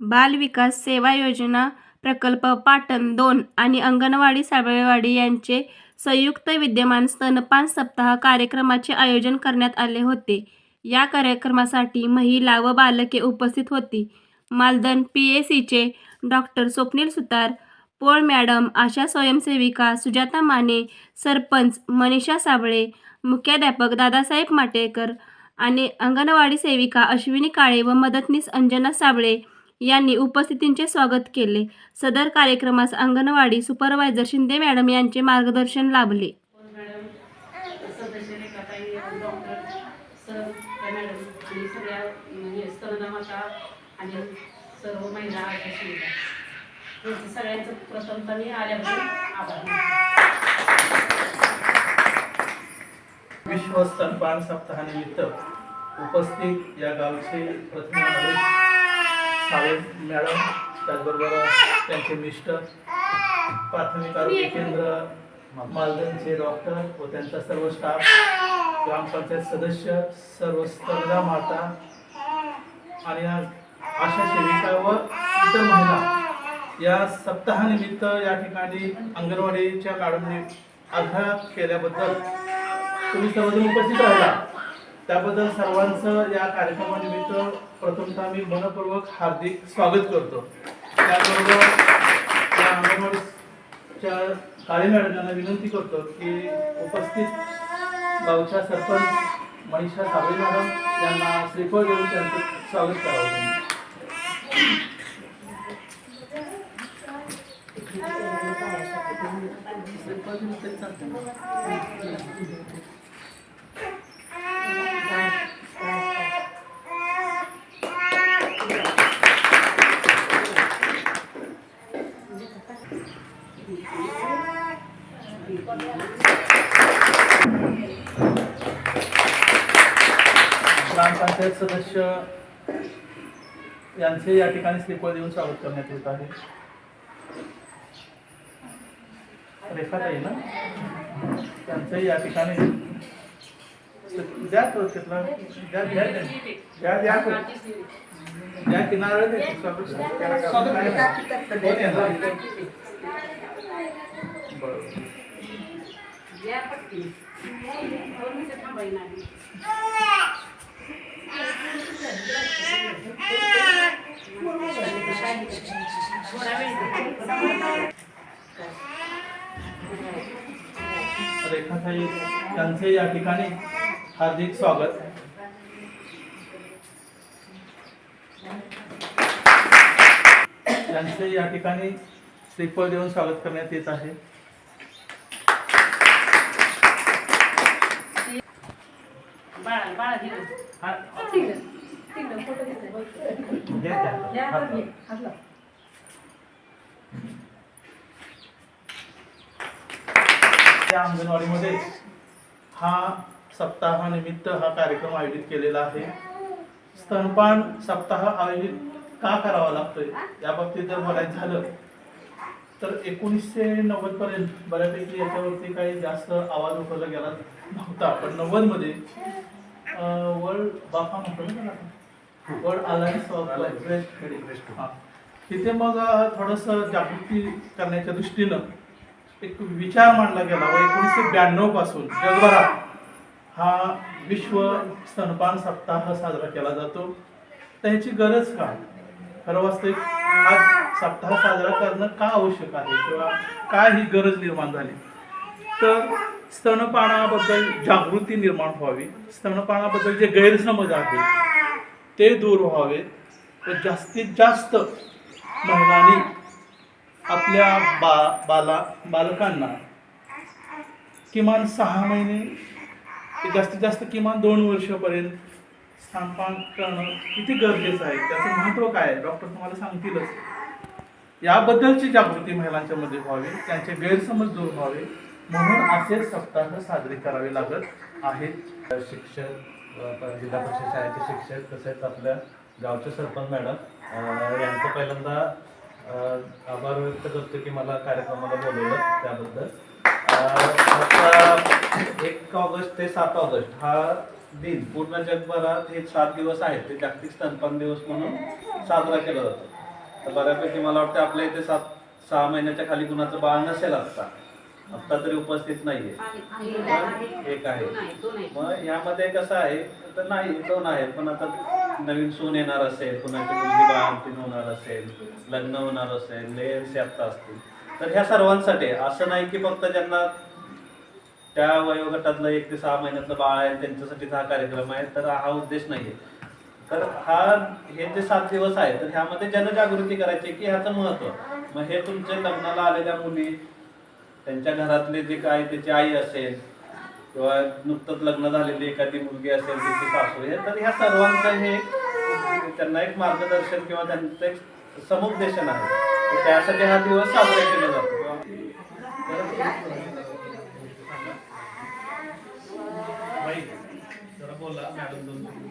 बाल विकास सेवा योजना प्रकल्प पाटण दोन आणि अंगणवाडी साबळेवाडी यांचे संयुक्त विद्यमान स्तनपान सप्ताह कार्यक्रमाचे आयोजन करण्यात आले होते. या कार्यक्रमासाठी महिला व बालके उपस्थित होती. मालदन पी ए सीचे डॉक्टर स्वप्नील सुतार पोळ मॅडम आशा स्वयंसेविका सुजाता माने सरपंच मनीषा साबळे मुख्याध्यापक दादासाहेब माटेकर आणि अंगणवाडी सेविका अश्विनी काळे व मदतनीस अंजना साबळे यांनी उपस्थितींचे स्वागत केले. सदर कार्यक्रमास अंगणवाडी सुपरवायझर शिंदे मॅडम यांचे मार्गदर्शन लाभले. आणि सर्व महिला सगळ्यांचं आल्याबद्दल आभार विश्व स्तनपान सप्ताहानिमित्त उपस्थित या गावचे प्रथम सावंत मॅडम त्याचबरोबर त्यांचे मिस्टर प्राथमिक आरोग्य केंद्र मालदणचे डॉक्टर व त्यांचा सर्व स्टाफ ग्रामपंचायत सदस्य सर्व स्तनदा माता आणि आशा सेविका व इतर महिला या सप्ताहानिमित्त या ठिकाणी अंगणवाडीच्या मॅडमने आघात केल्याबद्दल तुम्ही सर्वजण उपस्थित राहिला. त्याबद्दल सर्वांचं या कार्यक्रमानिमित्त प्रथमतः मी मनपूर्वक हार्दिक स्वागत करतो. त्याबरोबर या अंगणवाडीच्या काळे मॅडमांना विनंती करतो की उपस्थित गावच्या सरपंच मनीषा साबळे मॅडम यांना श्रीफळ देऊन त्यांचं स्वागत करावं. तुम्ही श्रीफळ दिलं तरी चालतं. ग्रामपंचायत सदस्य यांचे या ठिकाणी श्रीफळ देऊन स्वागत करण्यात येत आहे रेखाताई ना त्यांचंही या ठिकाणी द्या तिथला द्या द्या. द्या द्या. द्या किनाऱ्यावर? बरोबर या थांबायला रेखाताई त्यांचे या ठिकाणी हार्दिक स्वागत. त्यांचे या ठिकाणी श्रीफळ देऊन स्वागत करण्यात येत आहे. बाळा बाळा हा, तिकडं तिकडं फोटो घेतोय. घ्या त्या. या हात लावा. त्या अंगणवाडीमध्ये हा सप्ताहानिमित्त हा कार्यक्रम आयोजित केलेला आहे स्तनपान सप्ताह आयोजित का करावा लागतोय या बाबतीत जर बोलायचं झालं तर एकोणीसशे नव्वद पर्यंत बऱ्यापैकी याच्यावरती काही जास्त आवाज उठवला गेला नव्हता पण नव्वदमध्ये वर्ल्ड बाफा म्हणतो ना त्याला वर्ल्ड अलायन्स ऑफ ब्रेस्ट हा. तिथे मग थोडस जागृती करण्याच्या दृष्टीनं एक विचार मांडला गेला. व एकोणीसशे ब्याण्णवपासून जगभरात हा विश्व स्तनपान सप्ताह साजरा केला जातो. त्याची गरज का? खरं वास्तविक हा सप्ताह साजरा करणं का आवश्यक आहे? किंवा काय ही गरज निर्माण झाली? तर स्तनपानाबद्दल जागृती निर्माण व्हावी. स्तनपानाबद्दल जे गैरसमज आहेत ते दूर व्हावेत व जास्तीत जास्त महिलांनी आपल्या बा बाला बालकांना किमान सहा महिने ते जास्तीत जास्त किमान दोन वर्षापर्यंत स्तनपान करणं किती गरजेचं आहे? त्याचं महत्त्व काय आहे? डॉक्टर तुम्हाला सांगतीलच. याबद्दलची जागृती महिलांच्यामध्ये व्हावी. त्यांचे गैरसमज दूर व्हावे. म्हणून असे सप्ताह साजरे करावे लागत आहेत. शिक्षक जिल्हा परिषद शाळेचे शिक्षक तसेच आपल्या गावचे सरपंच मॅडम यांचं पहिल्यांदा आभार व्यक्त करतो की मला कार्यक्रमाला बोलवलं त्याबद्दल. आता एक ऑगस्ट ते सात ऑगस्ट हा दिन पूर्ण जगभरात हे सात दिवस आहेत. ते जागतिक स्तनपान दिवस म्हणून साजरा केला जातो. तर बऱ्यापैकी मला वाटतं आपल्या इथे सात सहा महिन्याच्या खाली कुणाचं बाळ नसेल असता आत्ता तरी उपस्थित नाहीये. एक आहे. मग यामध्ये कसं आहे तर नाही दोन आहेत. पण आता नवीन सून येणार असेल कुणाची मुलगी बाळंतीण होणार असेल लग्न होणार असेल लेअर्स आत्ता असतील. तर ह्या सर्वांसाठी असं नाही की फक्त ज्यांना त्या वयोगटातलं एक ते सहा महिन्यातलं बाळ आहे त्यांच्यासाठीच हा कार्यक्रम आहे तर हा उद्देश नाहीये. तर हा हे जे सात दिवस आहे तर ह्यामध्ये जनजागृती करायची की ह्याचं महत्त्व? मग हे तुमचे लग्नाला आलेल्या मुली त्यांच्या घरातले जे काय त्याची आई असेल किंवा नुकतंच लग्न झालेली एखादी मुलगी असेल तिची सासू आहे तर ह्या सर्वांचं हे त्यांना एक मार्गदर्शन किंवा त्यांचं एक समुपदेशन आहे. त्यासाठी हा दिवस साजरा केला जातो. बोला मॅडम